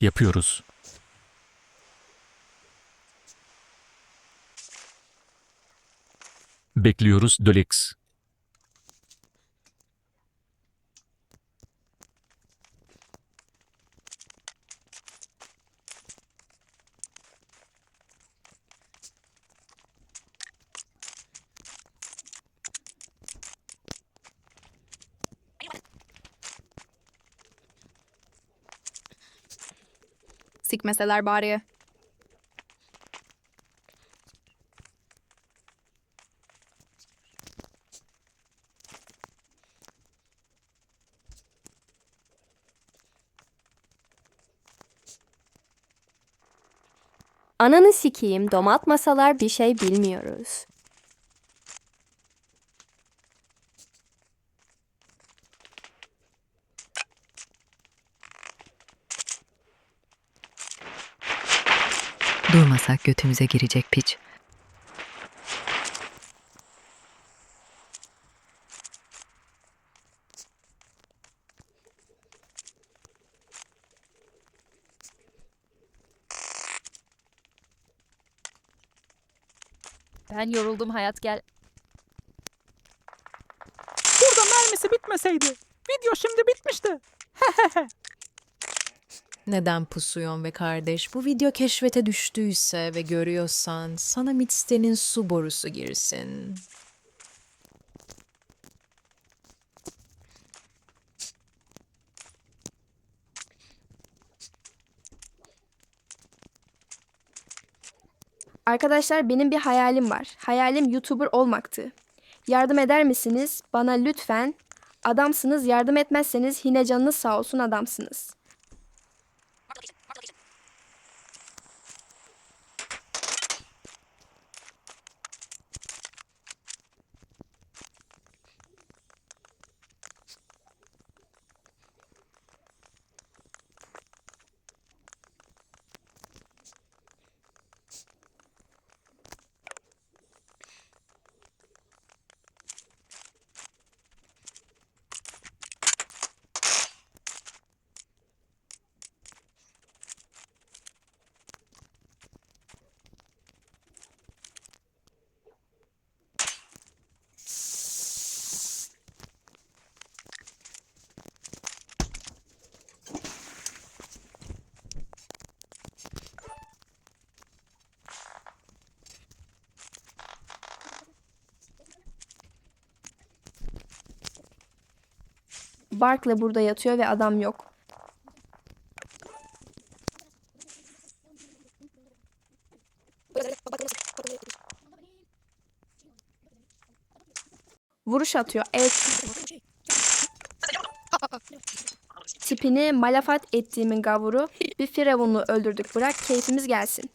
Yapıyoruz. Bekliyoruz Dölix. Sikmeseler bari. Ananı sikeyim domatmasalar bir şey bilmiyoruz. Durmasak götümüze girecek piç. Ben yoruldum hayat gel. Burada mermisi bitmeseydi. Video şimdi bitmişti. Neden pusuyon be kardeş? Bu video keşfete düştüyse ve görüyorsan sana Mitste'nin su borusu girsin. Arkadaşlar benim bir hayalim var. Hayalim YouTuber olmaktı. Yardım eder misiniz? Bana lütfen. Adamsınız yardım etmezseniz yine canınız sağ olsun adamsınız. Barkla burada yatıyor ve adam yok. Vuruş atıyor. Evet. Tipini malafat ettiğimin gavuru bir firavunu öldürdük. Bırak keyfimiz gelsin.